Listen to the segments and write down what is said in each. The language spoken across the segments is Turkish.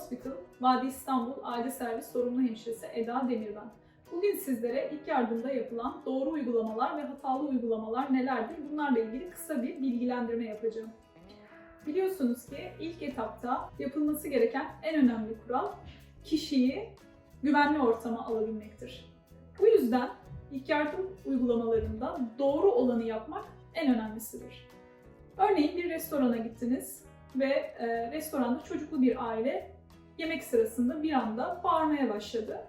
Hospital, Vadi İstanbul Aile Servis Sorumlu Hemşiresi Eda Demir ben. Bugün sizlere ilk yardımda yapılan doğru uygulamalar ve hatalı uygulamalar nelerdir? Bunlarla ilgili kısa bir bilgilendirme yapacağım. Biliyorsunuz ki ilk etapta yapılması gereken en önemli kural kişiyi güvenli ortama alabilmektir. Bu yüzden ilk yardım uygulamalarında doğru olanı yapmak en önemlisidir. Örneğin bir restorana gittiniz ve e, restoranda çocuklu bir aile yemek sırasında bir anda bağırmaya başladı.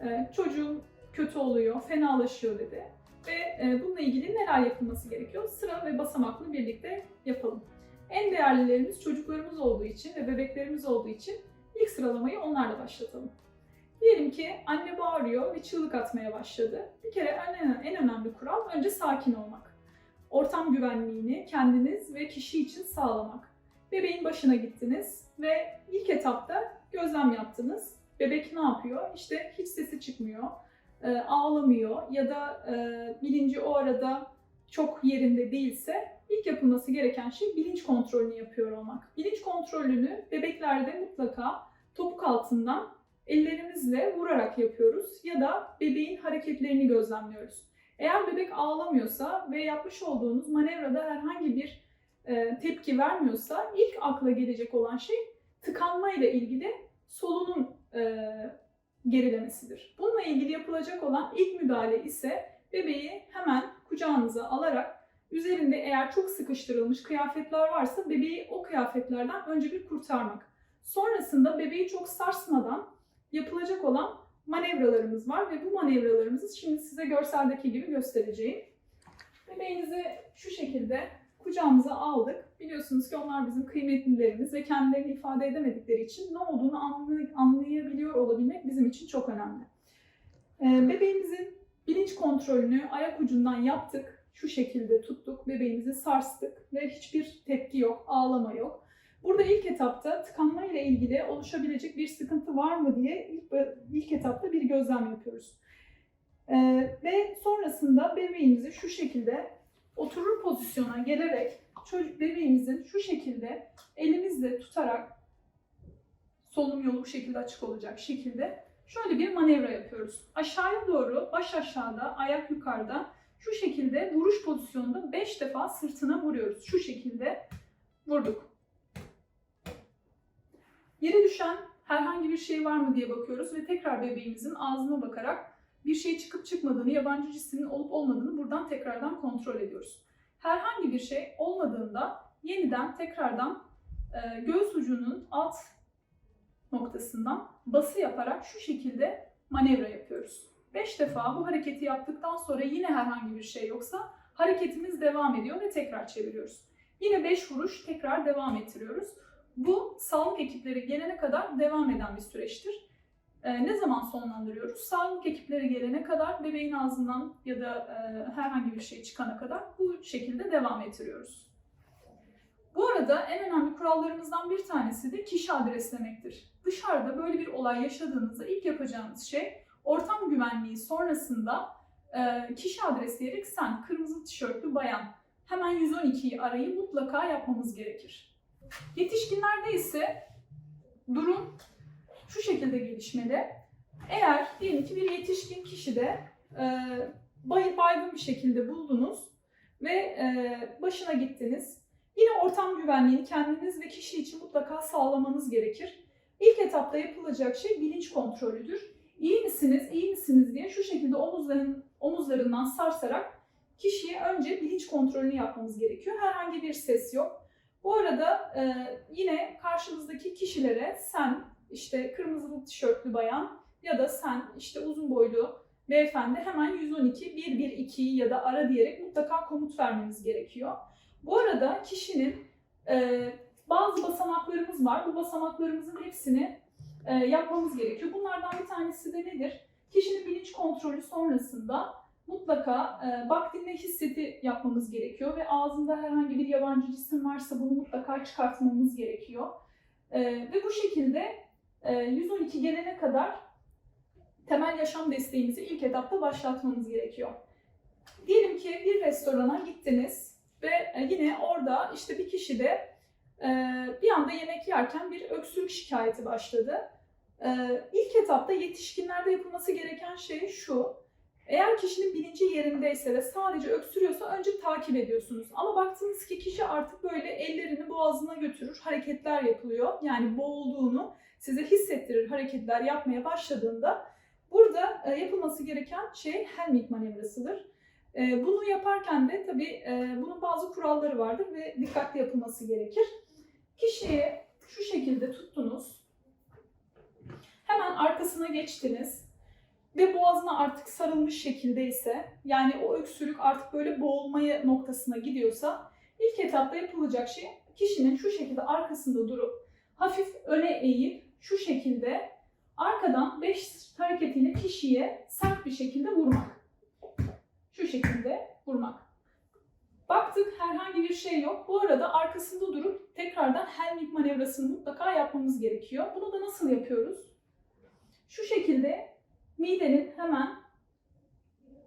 E, çocuğum kötü oluyor, fenalaşıyor dedi. Ve e, bununla ilgili neler yapılması gerekiyor? Sıra ve basamaklı birlikte yapalım. En değerlilerimiz çocuklarımız olduğu için ve bebeklerimiz olduğu için ilk sıralamayı onlarla başlatalım. Diyelim ki anne bağırıyor ve çığlık atmaya başladı. Bir kere en, en önemli kural önce sakin olmak. Ortam güvenliğini kendiniz ve kişi için sağlamak. Bebeğin başına gittiniz ve ilk etapta gözlem yaptınız. Bebek ne yapıyor? İşte hiç sesi çıkmıyor, e, ağlamıyor ya da e, bilinci o arada çok yerinde değilse ilk yapılması gereken şey bilinç kontrolünü yapıyor olmak. Bilinç kontrolünü bebeklerde mutlaka topuk altından ellerimizle vurarak yapıyoruz ya da bebeğin hareketlerini gözlemliyoruz. Eğer bebek ağlamıyorsa ve yapmış olduğunuz manevrada herhangi bir e, tepki vermiyorsa ilk akla gelecek olan şey tıkanma ile ilgili solunum e, gerilemesidir. Bununla ilgili yapılacak olan ilk müdahale ise bebeği hemen kucağınıza alarak üzerinde eğer çok sıkıştırılmış kıyafetler varsa bebeği o kıyafetlerden önce bir kurtarmak. Sonrasında bebeği çok sarsmadan yapılacak olan manevralarımız var ve bu manevralarımızı şimdi size görseldeki gibi göstereceğim. Bebeğinizi şu şekilde kucağımıza aldık. Biliyorsunuz ki onlar bizim kıymetlilerimiz ve kendilerini ifade edemedikleri için ne olduğunu anlay- anlayabiliyor olabilmek bizim için çok önemli. Ee, bebeğimizin bilinç kontrolünü ayak ucundan yaptık. Şu şekilde tuttuk, bebeğimizi sarstık ve hiçbir tepki yok, ağlama yok. Burada ilk etapta tıkanma ile ilgili oluşabilecek bir sıkıntı var mı diye ilk, ilk etapta bir gözlem yapıyoruz. Ee, ve sonrasında bebeğimizi şu şekilde oturur pozisyona gelerek çocuk bebeğimizin şu şekilde elimizle tutarak solunum yolu bu şekilde açık olacak şekilde şöyle bir manevra yapıyoruz. Aşağıya doğru, baş aşağıda, ayak yukarıda şu şekilde vuruş pozisyonunda 5 defa sırtına vuruyoruz. Şu şekilde vurduk. Yere düşen herhangi bir şey var mı diye bakıyoruz ve tekrar bebeğimizin ağzına bakarak bir şey çıkıp çıkmadığını, yabancı cismin olup olmadığını buradan tekrardan kontrol ediyoruz. Herhangi bir şey olmadığında yeniden tekrardan e, göğüs ucunun alt noktasından bası yaparak şu şekilde manevra yapıyoruz. 5 defa bu hareketi yaptıktan sonra yine herhangi bir şey yoksa hareketimiz devam ediyor ve tekrar çeviriyoruz. Yine 5 vuruş tekrar devam ettiriyoruz. Bu sağlık ekipleri gelene kadar devam eden bir süreçtir. Ee, ne zaman sonlandırıyoruz? Sağlık ekipleri gelene kadar bebeğin ağzından ya da e, herhangi bir şey çıkana kadar bu şekilde devam ettiriyoruz. Bu arada en önemli kurallarımızdan bir tanesi de kişi adreslemektir. Dışarıda böyle bir olay yaşadığınızda ilk yapacağınız şey ortam güvenliği sonrasında e, kişi adresleyerek sen kırmızı tişörtlü bayan hemen 112'yi arayı mutlaka yapmamız gerekir. Yetişkinlerde ise durum şu şekilde gelişmeli. Eğer diyelim ki bir yetişkin kişi de e, bay- baygın bir şekilde buldunuz ve e, başına gittiniz. Yine ortam güvenliğini kendiniz ve kişi için mutlaka sağlamanız gerekir. İlk etapta yapılacak şey bilinç kontrolüdür. İyi misiniz, iyi misiniz diye şu şekilde omuzların, omuzlarından sarsarak kişiye önce bilinç kontrolünü yapmamız gerekiyor. Herhangi bir ses yok. Bu arada e, yine karşımızdaki kişilere sen işte kırmızılı tişörtlü bayan ya da sen işte uzun boylu beyefendi hemen 112 112'yi ya da ara diyerek mutlaka komut vermemiz gerekiyor. Bu arada kişinin e, bazı basamaklarımız var. Bu basamaklarımızın hepsini e, yapmamız gerekiyor. Bunlardan bir tanesi de nedir? Kişinin bilinç kontrolü sonrasında mutlaka e, bak dinle hisseti yapmamız gerekiyor ve ağzında herhangi bir yabancı cisim varsa bunu mutlaka çıkartmamız gerekiyor. E, ve bu şekilde 112 gelene kadar temel yaşam desteğimizi ilk etapta başlatmamız gerekiyor. Diyelim ki bir restorana gittiniz ve e, yine orada işte bir kişi de Ee, bir anda yemek yerken bir öksürük şikayeti başladı. Ee, ilk etapta yetişkinlerde yapılması gereken şey şu. Eğer kişinin bilinci yerindeyse ve sadece öksürüyorsa önce takip ediyorsunuz. Ama baktınız ki kişi artık böyle ellerini boğazına götürür, hareketler yapılıyor. Yani boğulduğunu size hissettirir hareketler yapmaya başladığında burada e, yapılması gereken şey Helmut manevrasıdır. E, bunu yaparken de tabii e, bunun bazı kuralları vardır ve dikkatli yapılması gerekir. Kişiyi şu şekilde tuttunuz. Hemen arkasına geçtiniz ve boğazına artık sarılmış şekildeyse yani o öksürük artık böyle boğulmaya noktasına gidiyorsa ilk etapta yapılacak şey kişinin şu şekilde arkasında durup hafif öne eğip şu şekilde arkadan 5 hareketiyle kişiye sert bir şekilde vurmak. Şu şekilde vurmak. Baktık herhangi bir şey yok. Bu arada arkasında durup tekrardan Helmut manevrasını mutlaka yapmamız gerekiyor. Bunu da nasıl yapıyoruz? Şu şekilde midenin hemen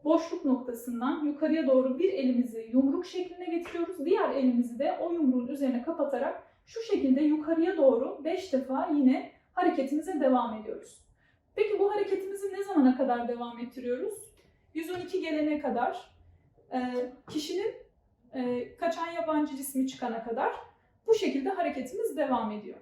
boşluk noktasından yukarıya doğru bir elimizi yumruk şekline getiriyoruz. Diğer elimizi de o yumruğun üzerine kapatarak şu şekilde yukarıya doğru 5 defa yine hareketimize devam ediyoruz. Peki bu hareketimizi ne zamana kadar devam ettiriyoruz? 112 gelene kadar, e, kişinin e, kaçan yabancı cismi çıkana kadar bu şekilde hareketimiz devam ediyor.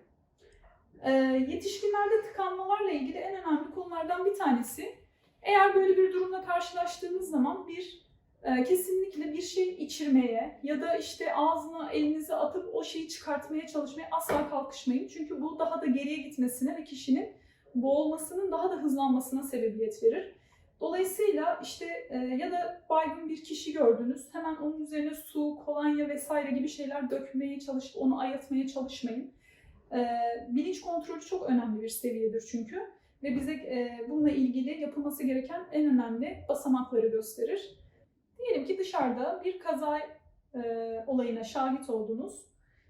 E, yetişkinlerde tıkanmalarla ilgili en önemli konulardan bir tanesi, eğer böyle bir durumla karşılaştığınız zaman bir kesinlikle bir şey içirmeye ya da işte ağzına elinizi atıp o şeyi çıkartmaya çalışmaya asla kalkışmayın. Çünkü bu daha da geriye gitmesine ve kişinin boğulmasının daha da hızlanmasına sebebiyet verir. Dolayısıyla işte e, ya da baygın bir kişi gördünüz, hemen onun üzerine su, kolonya vesaire gibi şeyler dökmeye çalışıp onu ayıltmaya çalışmayın. E, bilinç kontrolü çok önemli bir seviyedir çünkü ve bize e, bununla ilgili yapılması gereken en önemli basamakları gösterir. Diyelim ki dışarıda bir kaza e, olayına şahit oldunuz.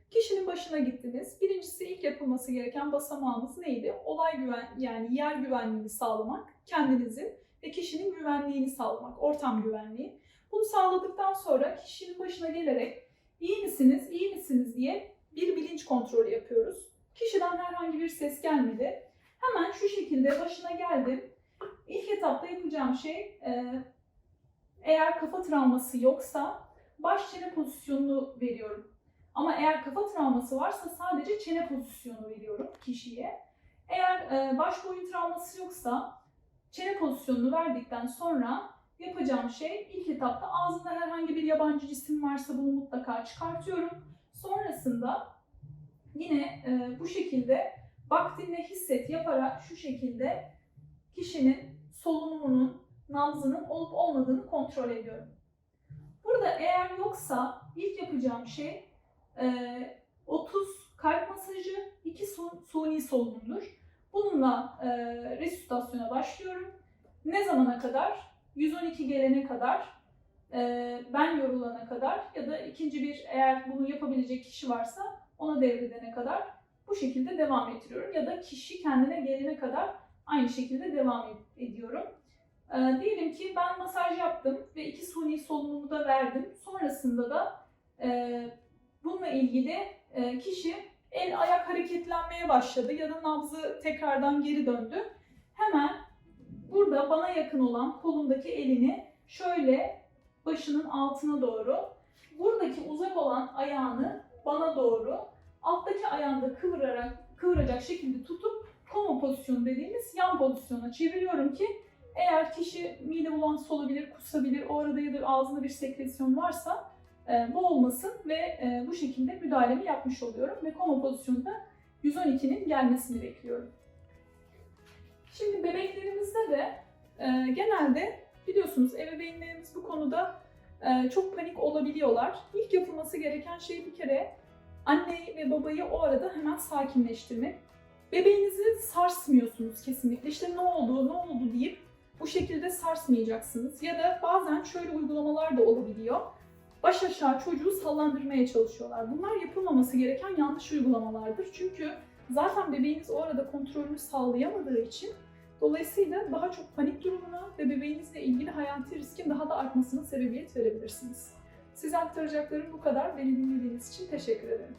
Kişinin başına gittiniz. Birincisi ilk yapılması gereken basamağımız neydi? Olay güven yani yer güvenliğini sağlamak, kendinizin ve kişinin güvenliğini sağlamak, ortam güvenliği. Bunu sağladıktan sonra kişinin başına gelerek iyi misiniz, iyi misiniz diye bir bilinç kontrolü yapıyoruz. Kişiden herhangi bir ses gelmedi. Hemen şu şekilde başına geldim. İlk etapta yapacağım şey e, eğer kafa travması yoksa baş çene pozisyonunu veriyorum. Ama eğer kafa travması varsa sadece çene pozisyonu veriyorum kişiye. Eğer e, baş boyun travması yoksa çene pozisyonunu verdikten sonra yapacağım şey ilk etapta ağzında herhangi bir yabancı cisim varsa bunu mutlaka çıkartıyorum. Sonrasında yine e, bu şekilde bak dinle hisset yaparak şu şekilde kişinin solunumunun, nabzının olup olmadığını kontrol ediyorum. Burada eğer yoksa ilk yapacağım şey e, 30 kalp masajı, 2 su, suni solunumdur. Bununla e, resüsitasyona başlıyorum. Ne zamana kadar? 112 gelene kadar, e, ben yorulana kadar ya da ikinci bir eğer bunu yapabilecek kişi varsa ona devredene kadar bu şekilde devam ettiriyorum. Ya da kişi kendine gelene kadar aynı şekilde devam ediyorum. E, diyelim ki ben masaj yaptım ve iki suni solunumu da verdim. Sonrasında da e, bununla ilgili e, kişi el ayak hareketlenmeye başladı ya da nabzı tekrardan geri döndü. Hemen burada bana yakın olan kolundaki elini şöyle başının altına doğru, buradaki uzak olan ayağını bana doğru, alttaki ayağını kıvırarak, kıvıracak şekilde tutup koma pozisyonu dediğimiz yan pozisyona çeviriyorum ki eğer kişi mide bulantısı olabilir, kusabilir, o arada ya da ağzında bir sekresyon varsa e, bu olmasın ve e, bu şekilde müdahalemi yapmış oluyorum ve koma pozisyonunda 112'nin gelmesini bekliyorum. Şimdi bebeklerimizde de e, genelde biliyorsunuz ebeveynlerimiz bu konuda e, çok panik olabiliyorlar. İlk yapılması gereken şey bir kere anneyi ve babayı o arada hemen sakinleştirmek. Bebeğinizi sarsmıyorsunuz kesinlikle. İşte ne oldu, ne oldu deyip bu şekilde sarsmayacaksınız. Ya da bazen şöyle uygulamalar da olabiliyor. Baş aşağı çocuğu sallandırmaya çalışıyorlar. Bunlar yapılmaması gereken yanlış uygulamalardır. Çünkü zaten bebeğiniz o arada kontrolünü sağlayamadığı için dolayısıyla daha çok panik durumuna ve bebeğinizle ilgili hayati riskin daha da artmasına sebebiyet verebilirsiniz. Size aktaracaklarım bu kadar. Beni dinlediğiniz için teşekkür ederim.